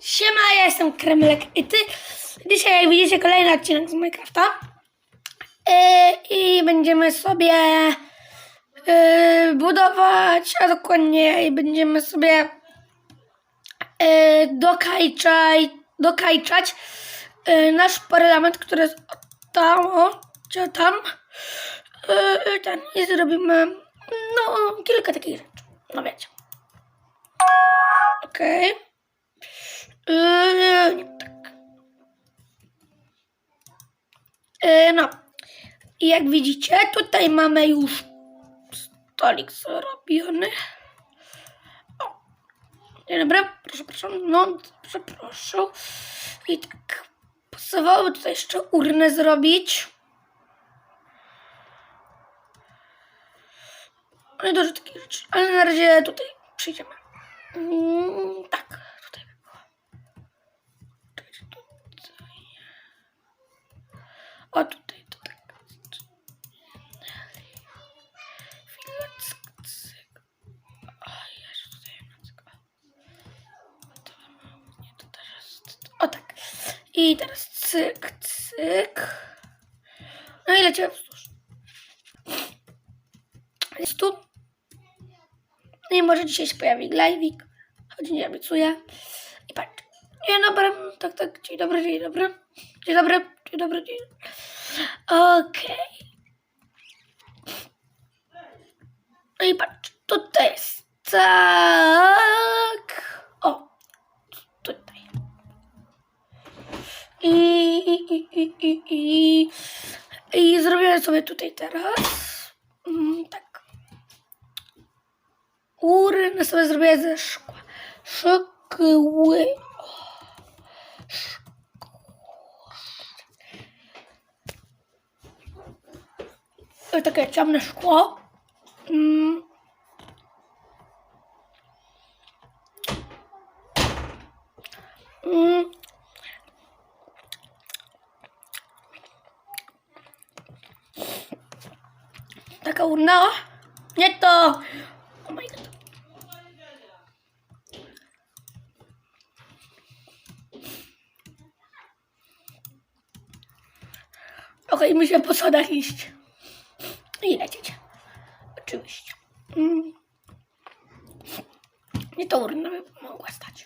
Siema, ja jestem Kremlek i ty. Dzisiaj jak widzicie kolejny odcinek z Minecrafta. Yy, I będziemy sobie yy, budować, a dokładnie i będziemy sobie yy, dokajczać, dokajczać nasz parlament, który jest tam, o, czy tam. Ten, I zrobimy no kilka takich rzeczy. No wiecie. Okej. Nie tak. Yy, no. I jak widzicie, tutaj mamy już stolik zrobiony. O. Dobry, proszę, proszę. No, proszę. I tak. Pasowałoby tutaj jeszcze urnę zrobić. No i dużo takich rzeczy. Ale na razie tutaj przyjdziemy. Mm, tak, tutaj by było. Czekajcie, tutaj. O, tutaj, to tak. Chwilę, cyk, cyk. O, jeszcze tutaj jedna cyk. O, to, nie, to teraz. O, tak. I teraz cyk, cyk. No i lecimy wzdłuż. Jest tu. No i może dzisiaj się pojawi live'ik, choć nie obiecuję. I patrz. Dzień dobry, tak, tak, dzień dobry, dzień dobry. Dzień dobry, dzień dobry, dzień Okej. No i patrz, tutaj jest tak. O, tutaj. I, i, i, i, i, i, i zrobię sobie tutaj teraz. Mm, tak. Urny sobie zrobię ze szkła. Szkły. Takie ciemne szkło. Mm. Mm. Taka urna. Nie to. Oh my god. Okej, muszę po schodach iść. I lecieć. Oczywiście. Mm. Nie to urna by mogła stać.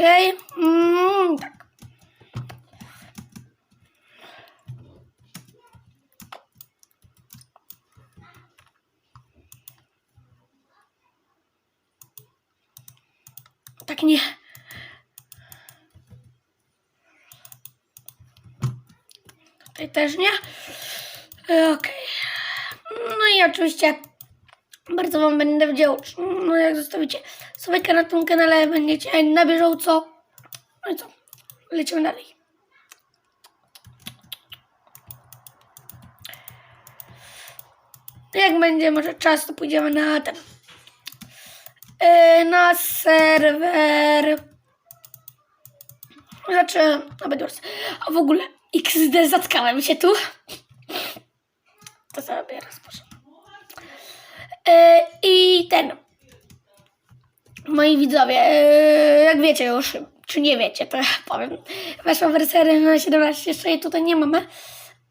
Okej. Mm, tak. Tak nie. Tutaj też nie. Okej. No i oczywiście bardzo Wam będę wdzięczny, no jak zostawicie sobie na tym kanale, będziecie na bieżąco. No i co? Lecimy dalej. Jak będzie może czas, to pójdziemy na ten. Yy, na serwer. Znaczy, na Bedwars. A w ogóle XD zatkałem się tu. To sobie rozpoczę. Yy, I ten. Moi widzowie, yy, jak wiecie już, czy nie wiecie, to ja powiem. Weszła wersja na 17, jeszcze jej tutaj nie mamy,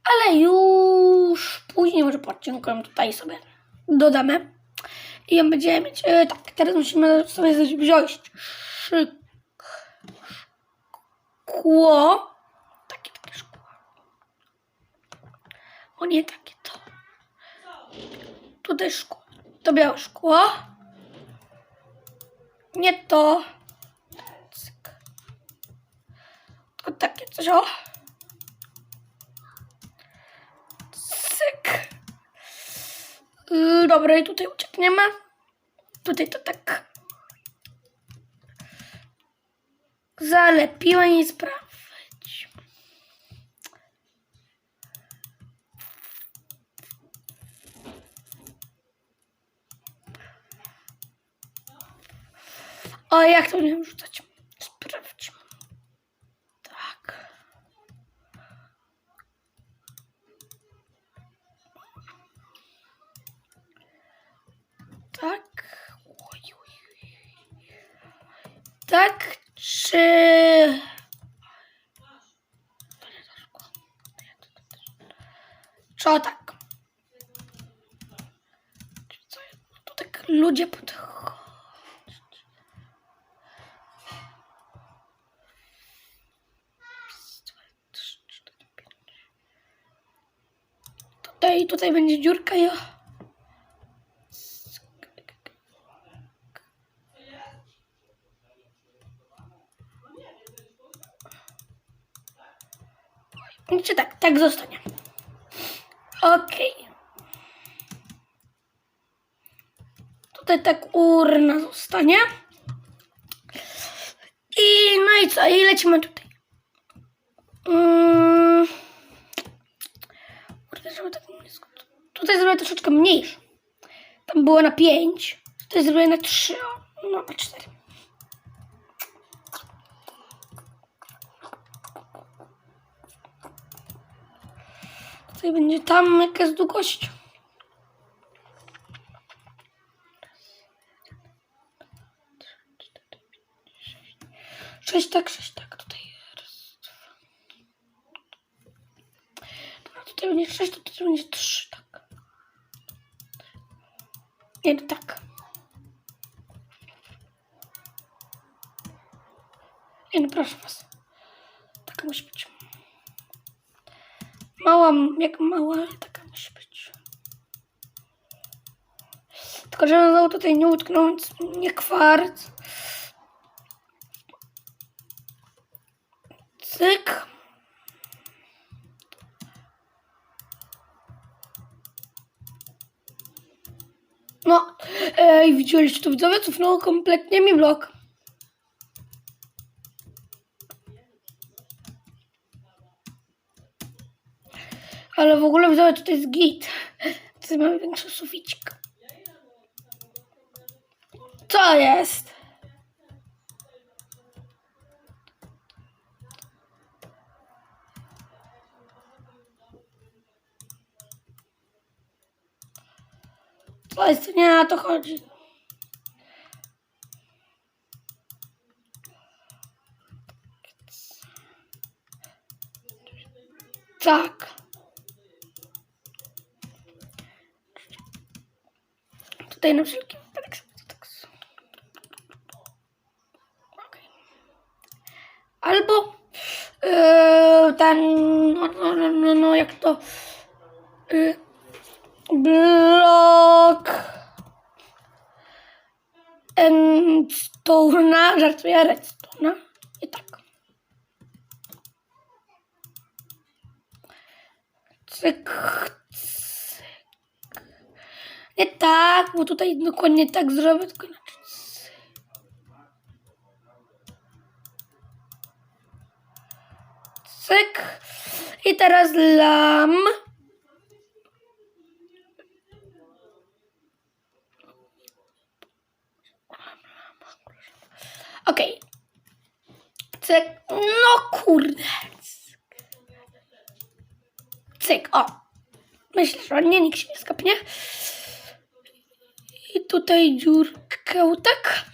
ale już później, może po odcinku ją tutaj sobie dodamy. I ją będziemy mieć. Yy, tak, teraz musimy sobie wziąć szkło. Takie, takie szkło. O nie, takie to. Tutaj szkło. To białe szkło. Nie to. Tylko takie coś, o. Cyk. Yy, dobra, i tutaj uciekniemy. Tutaj to tak. Zalepiłem i sprawdzić. O, jak to będziemy rzucać? Sprawdźmy. Tak. Tak. Tak, czy... Nie. Nie. Czy tak? Czy co? Tak ludzie podchodzą. Tutaj, będzie dziurka i... Czy tak, tak zostanie. Okej. Tutaj tak urna zostanie. I no i co? I lecimy tutaj. Mm. Żeby tak nisko. Tutaj zrobię troszeczkę mniejsze. Tam było na 5. Tutaj zrobię na 3. No, na 4. Tutaj będzie tam jakaś długość. Sześć tak, sześć tak. Tutaj raz, dwa. Tutaj będzie sześć, to tutaj będzie trzy, tak. Nie, to tak. Nie, no proszę was. Tak musi być. Mała, jak mała, ale taka musi być. Tylko, żeby znowu tutaj nie utknąć, nie kwarc. Cyk. No, ej, widzieliście to widzowie? Cofnęło kompletnie mi blok. Ale w ogóle widzowie tutaj jest git. Tutaj mamy większy suficik. Co jest? Jest? Nie na to chodzi. Tak. Tutaj na wszelki wypadek tak Okej. Albo yy, ten, no, no, no, no, no jak to, yy, blok endstone'a, żartuję, redstone'a i tak. Cyk, cyk. Nie tak, bo tutaj dokładnie tak zrobię, tylko inaczej. I teraz lam. Okej. Cyk. No kurde. Cyk. O. Myślę, że nie, nikt się nie skapnie. I tutaj dziurkę, tak?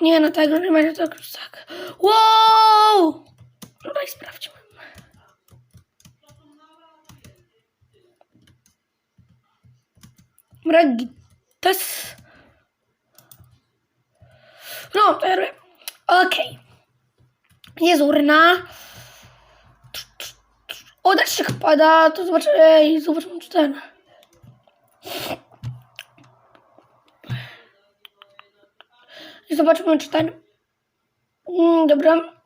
Nie, no tego nie będzie tak już tak. Wow! No daj sprawdźmy. Mragitas. No, to robię. Okej. Jest urna. O, deszczyk pada, to zobaczę, ej, zobaczmy czy ten. I zobaczmy czy ten. Mm, dobra.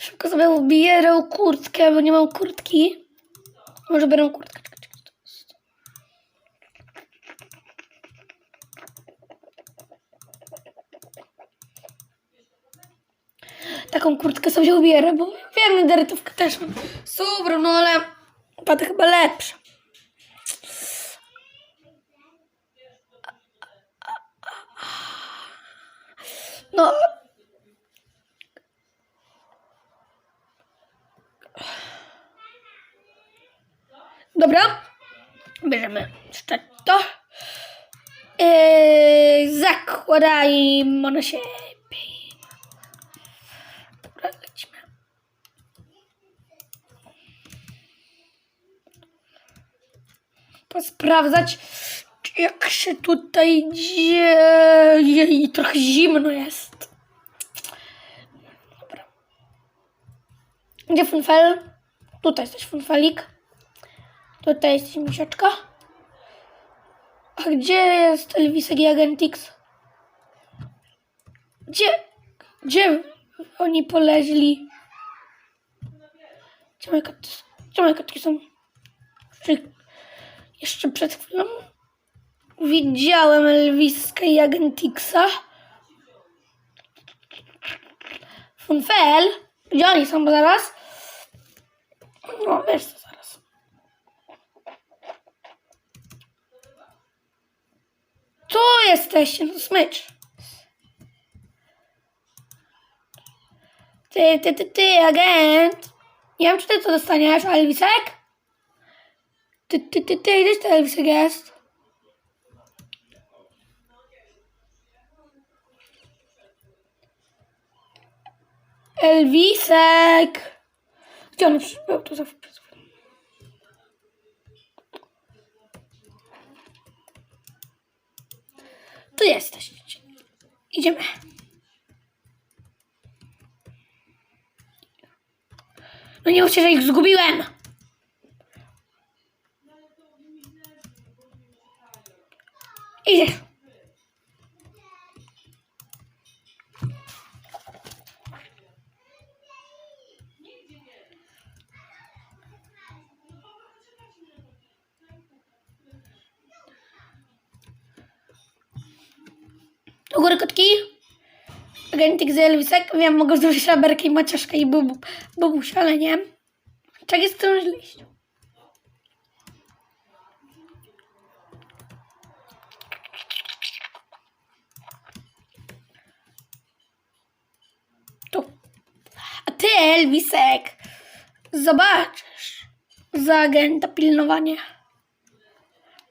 Szybko sobie ubierę kurtkę, bo nie mam kurtki. Może biorę kurtkę. taką kurtkę sobie ubierę, bo wiem, derytówkę też mam super, no ale ta chyba lepsza. No. Dobra. Bierzemy jeszcze to. Yy, zakładajmy się Posprawdzać, jak się tutaj dzieje i trochę zimno jest. Dobra. Gdzie funfel? Tutaj jesteś funfelik. Tutaj jest misiaczka. A gdzie jest Elvisek i Agentix? Gdzie? Gdzie oni poleźli? Gdzie moje kotki, gdzie moje są? Czy jeszcze przed chwilą widziałem Elviska i Agentixa. Funfel? Gdzie oni są zaraz? No, wiesz co zaraz. Tu jesteście, no smycz. Ty, ty, ty, ty, agent. Nie wiem, czy ty to dostaniesz, Elvisek? Ty, ty, gdzieś ten Elvisek jest? Elvisek! Gdzie on był tu za przed chwilą? Tu jesteś. Idziemy. No nie mówcie, że ich zgubiłem. Idzie. Do góry kotki. Agentik z Elvisek. Wiem, mogę zrobić raberkę i maciaszkę i bubu, bubuś, ale nie. Tak jest. Tu. Elvisek, zobaczysz za agenta pilnowanie.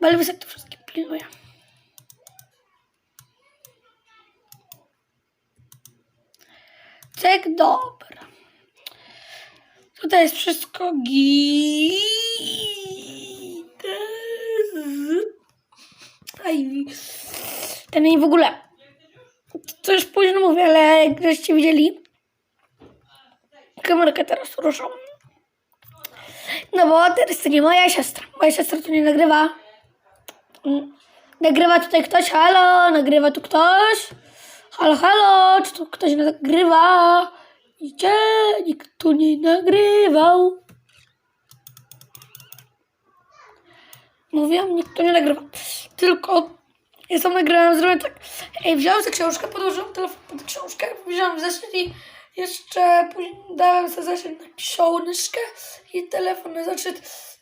Bo Elvisek to wszystkie pilnuje. Cek, dobra. Tutaj jest wszystko git. Ten i w ogóle. To już późno mówię, ale jak żeście widzieli, kamerkę teraz ruszą. No bo teraz to nie moja siostra. Moja siostra tu nie nagrywa. Nagrywa tutaj ktoś, halo, nagrywa tu ktoś. Halo, halo, czy tu ktoś nagrywa? Gdzie nikt tu nie nagrywał? Mówiłam, nikt tu nie nagrywa. Tylko ja sam nagrałam, zrobiłem tak. Ej, wziąłem sobie książkę, podłożyłem telefon pod książkę, wziąłem zeszyt i jeszcze później dałem sobie zeszyt na książkę i telefon na zeszyt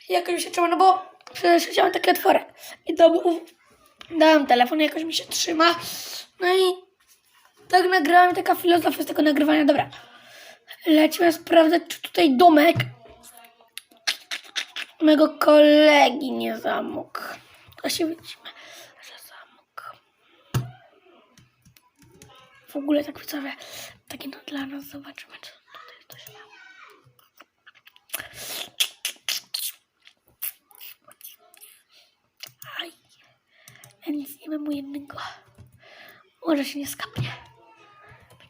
i jakoś mi się trzyma, no bo przecież chciałem taki otworek. I był, dałem telefon jakoś mi się trzyma. No i tak nagrałem, taka filozofia z tego nagrywania. Dobra, lecimy sprawdzać, czy tutaj domek mego kolegi nie zamógł. To się widzimy, że zamógł. W ogóle tak widzowie, taki no dla nas, zobaczymy, czy tutaj coś ma. Aj, ja nic nie mam jednego. Może się nie skapnie.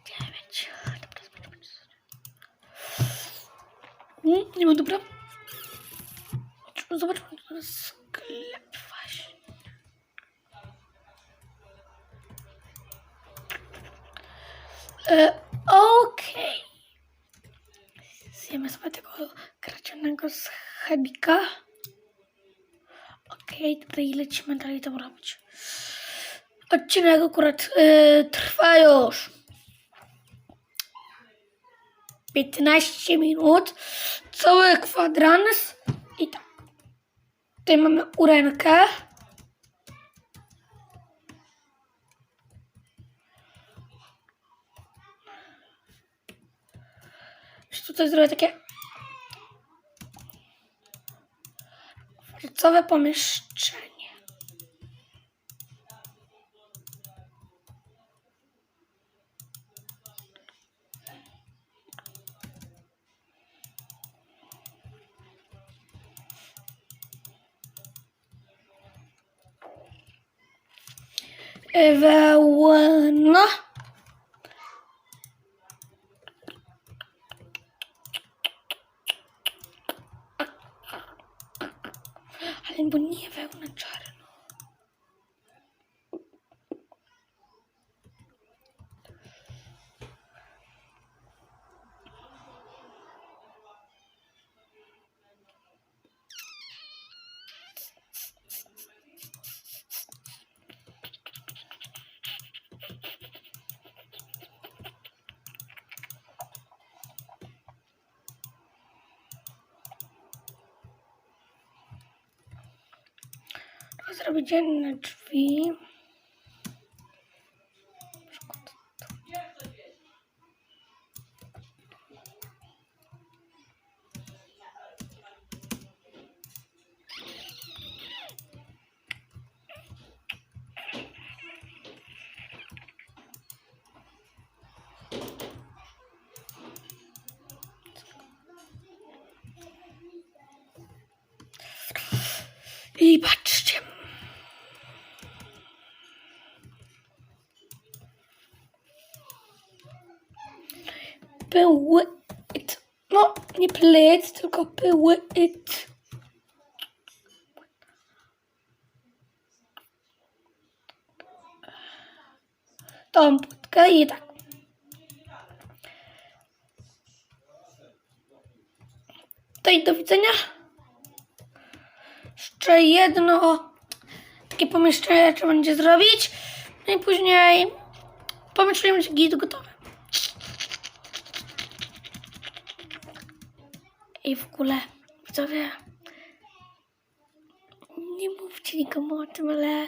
Dziewięć. Dobra, zobaczmy. Mm, nie ma dobra. Zobaczmy, zobaczmy teraz sklep właśnie. E, Okej. Zjemy sobie tego kradzionego z chlebika. Okej, tutaj lecimy dalej to robić. Odcinek akurat y, trwa już 15 minut. Cały kwadrans. I tak. Tutaj mamy urenkę. Tutaj zrobię takie dworcowe pomieszczenie. Wełna. Ale bo nie wełna czarno. Zrobić jedne drzwi. I Pyłyt. No, nie plyt, tylko pyłyt. Tą płytkę i tak. To i do widzenia. Jeszcze jedno takie pomieszczenie trzeba będzie zrobić. No i później pomieszczenie będzie git gotowe. I w ogóle, widzowie, nie mówcie nikomu o tym, ale,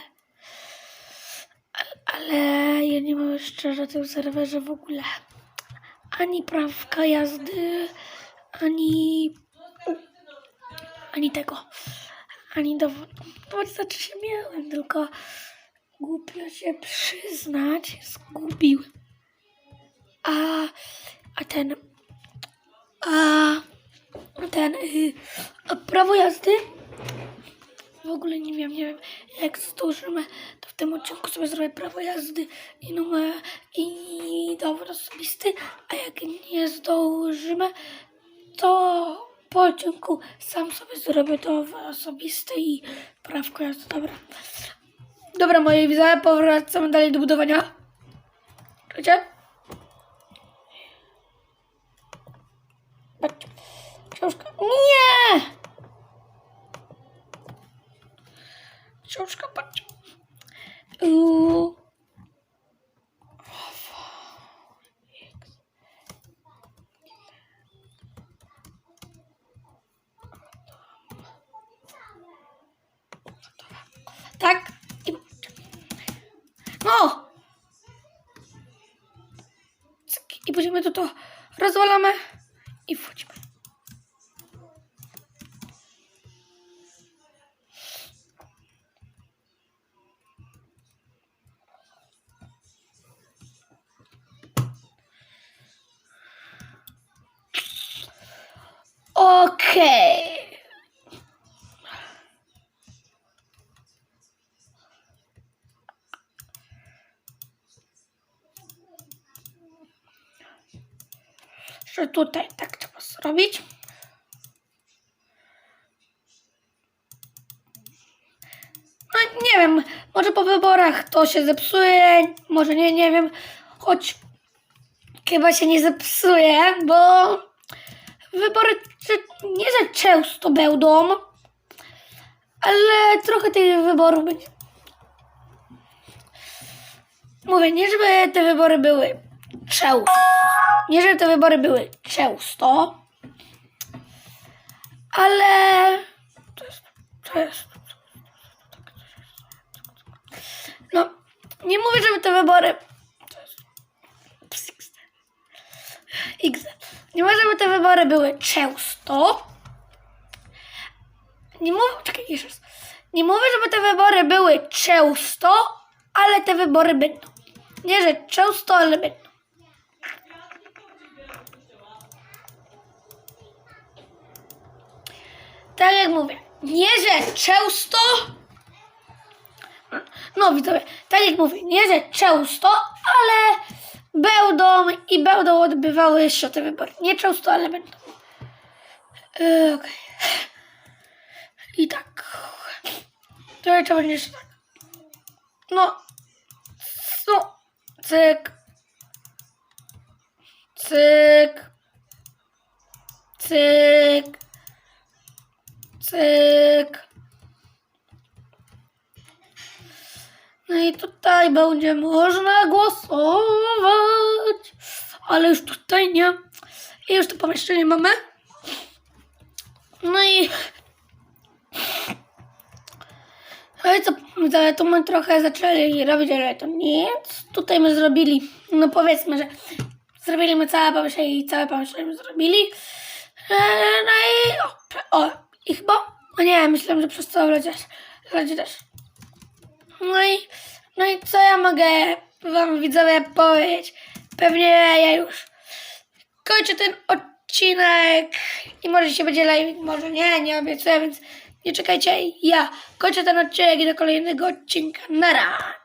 ale ja nie mam jeszcze na tym serwerze w ogóle ani prawka jazdy, ani, ani tego, ani dowodu. To znaczy się miałem, tylko głupio się przyznać, zgubiłem. A, a ten, a ten y, a prawo jazdy w ogóle nie wiem, nie wiem jak zdążymy to w tym odcinku sobie zrobię prawo jazdy i numer i dowód osobisty, a jak nie zdążymy to po odcinku sam sobie zrobię dowód osobisty i prawko jazdy, dobra. Dobra moi widzowie, powracamy dalej do budowania. Czujcie? Książka. Nie! Książka, patrz. Uuu. Okej. Że tutaj tak trzeba zrobić. No nie wiem, może po wyborach to się zepsuje, może nie, nie wiem. Choć chyba się nie zepsuje, bo wybory czy- nie za często będą, ale trochę tych wyborów będzie. Mówię, nie żeby te wybory były często, nie żeby te wybory były często, ale to jest, to jest, no, nie mówię, żeby te wybory, XD. Nie żeby te wybory były często. Nie mówię, czekaj, jeszcze raz. Nie mówię, żeby te wybory były często, ale te wybory będą. Nie, że często, ale będą. Tak jak mówię, nie, że często. No widzowie, tak jak mówię, nie, że często, ale będą i będą odbywały się te wybory. Nie często, ale będą. Yy, Okej. I tak. To trzeba będzie jeszcze tak. No. No. Cyk. Cyk. Cyk. Cyk. No i tutaj będzie można głosować. Ale już tutaj nie. I już to pomieszczenie mamy. No i... No i co, widzowie, tu my trochę zaczęli robić, ale to nic. Tutaj my zrobili, no powiedzmy, że zrobiliśmy całe pomieszczenie i całe pomieszczenie zrobili. E, No i o, o i chyba, o nie, myślałem, że przez całe lecie też. No i, no i co ja mogę wam widzowie powiedzieć? Pewnie ja już kończę ten odcinek i może się będzie live, może nie, nie obiecuję, więc nie czekajcie. Ja kończę ten odcinek i do kolejnego odcinka. Nara!